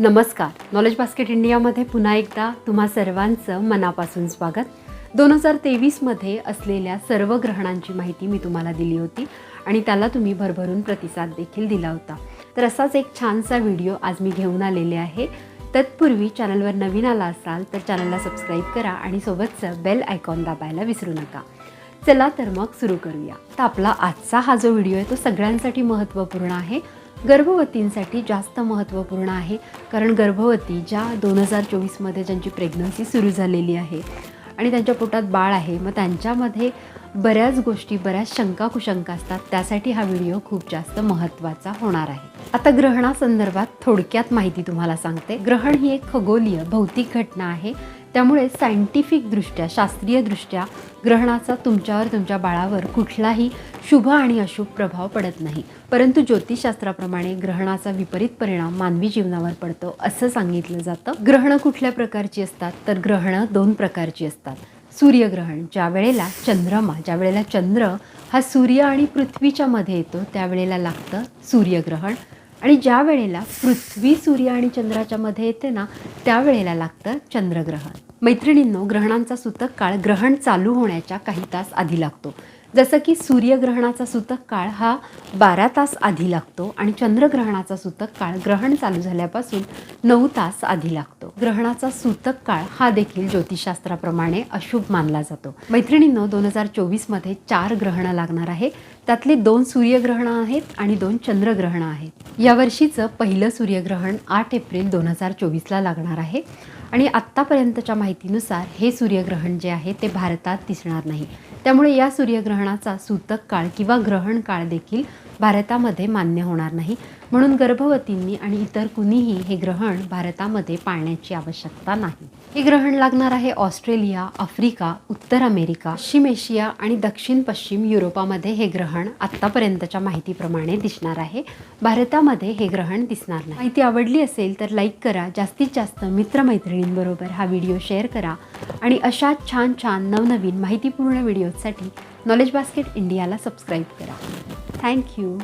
नमस्कार. Knowledge basket इंडियामध्ये पुन्हा एकदा तुम्हा सर्वांचं मनापासून स्वागत. दोन हजार तेवीसमध्ये असलेल्या सर्व ग्रहणांची माहिती मी तुम्हाला दिली होती आणि त्याला तुम्ही भरभरून प्रतिसाद देखील दिला होता. तर असाच एक छानसा व्हिडिओ आज मी घेऊन आलेले आहे. तत्पूर्वी चॅनलवर नवीन आला असाल तर चॅनलला सबस्क्राईब करा आणि सोबतचं बेल आयकॉन दाबायला विसरू नका. चला तर मग सुरू करूया. तर आपला आजचा हा जो व्हिडिओ आहे तो सगळ्यांसाठी महत्त्वपूर्ण आहे. गर्भवतींसाठी जास्त महत्त्वपूर्ण आहे कारण गर्भवती ज्या दोन हजार चोवीसमध्ये ज्यांची प्रेग्नन्सी सुरू झालेली आहे आणि त्यांच्या पोटात बाळ आहे मग त्यांच्यामध्ये बऱ्याच गोष्टी बऱ्याच शंका कुशंका असतात. त्यासाठी हा व्हिडिओ खूप जास्त महत्त्वाचा होणार आहे. आता ग्रहणासंदर्भात थोडक्यात माहिती तुम्हाला सांगते. ग्रहण ही एक खगोलीय भौतिक घटना आहे. त्यामुळे सायंटिफिकदृष्ट्या शास्त्रीयदृष्ट्या ग्रहणाचा तुमच्यावर तुमच्या बाळावर कुठलाही शुभ आणि अशुभ प्रभाव पडत नाही. परंतु ज्योतिषशास्त्राप्रमाणे ग्रहणाचा विपरीत परिणाम मानवी जीवनावर पडतो असं सांगितलं जातं. ग्रहणं कुठल्या प्रकारची असतात? तर ग्रहणं दोन प्रकारची असतात. सूर्यग्रहण ज्या वेळेला चंद्रमा ज्या वेळेला चंद्र हा सूर्य आणि पृथ्वीच्या मध्ये येतो त्यावेळेला लागतं सूर्यग्रहण. आणि ज्या वेळेला पृथ्वी सूर्य आणि चंद्राच्या मध्ये येते ना त्यावेळेला लागतं चंद्रग्रहण. मैत्रिणींनो ग्रहणांचा सूतक काळ ग्रहण चालू होण्याच्या काही तास आधी लागतो. जसं की सूर्यग्रहणाचा सूतक काळ हा बारा तास आधी लागतो आणि चंद्रग्रहणाचा सूतक काळ ग्रहण चालू झाल्यापासून नऊ तास आधी लागतो. ग्रहणाचा सूतक काळ हा देखील ज्योतिषशास्त्राप्रमाणे अशुभ मानला जातो. मैत्रिणींनो दोन हजार चोवीसमध्ये चार ग्रहणं लागणार आहे. त्यातली दोन सूर्यग्रहणं आहेत आणि दोन चंद्रग्रहणं आहेत. यावर्षीचं पहिलं सूर्यग्रहण आठ एप्रिल दोन हजार चोवीसला लागणार आहे. आणि आत्तापर्यंतच्या माहितीनुसार हे सूर्यग्रहण जे आहे ते भारतात दिसणार नाही. त्यामुळे या सूर्यग्रहणाचा सूतक काळ किंवा ग्रहण काळ देखील भारतामध्ये मान्य होणार नाही. म्हणून गर्भवतींनी आणि इतर कुणीही हे ग्रहण भारतामध्ये पाळण्याची आवश्यकता नाही. हे ग्रहण लागणार आहे ऑस्ट्रेलिया आफ्रिका उत्तर अमेरिका पश्चिम एशिया आणि दक्षिण पश्चिम युरोपामध्ये हे ग्रहण आत्तापर्यंतच्या माहितीप्रमाणे दिसणार आहे. भारतामध्ये हे ग्रहण दिसणार नाही. माहिती आवडली असेल तर लाईक करा. जास्तीत जास्त मित्रमैत्रिणींबरोबर हा व्हिडिओ शेअर करा. आणि अशा छान छान नवनवीन माहितीपूर्ण व्हिडिओसाठी नॉलेज बास्केट इंडियाला सबस्क्राईब करा. Thank you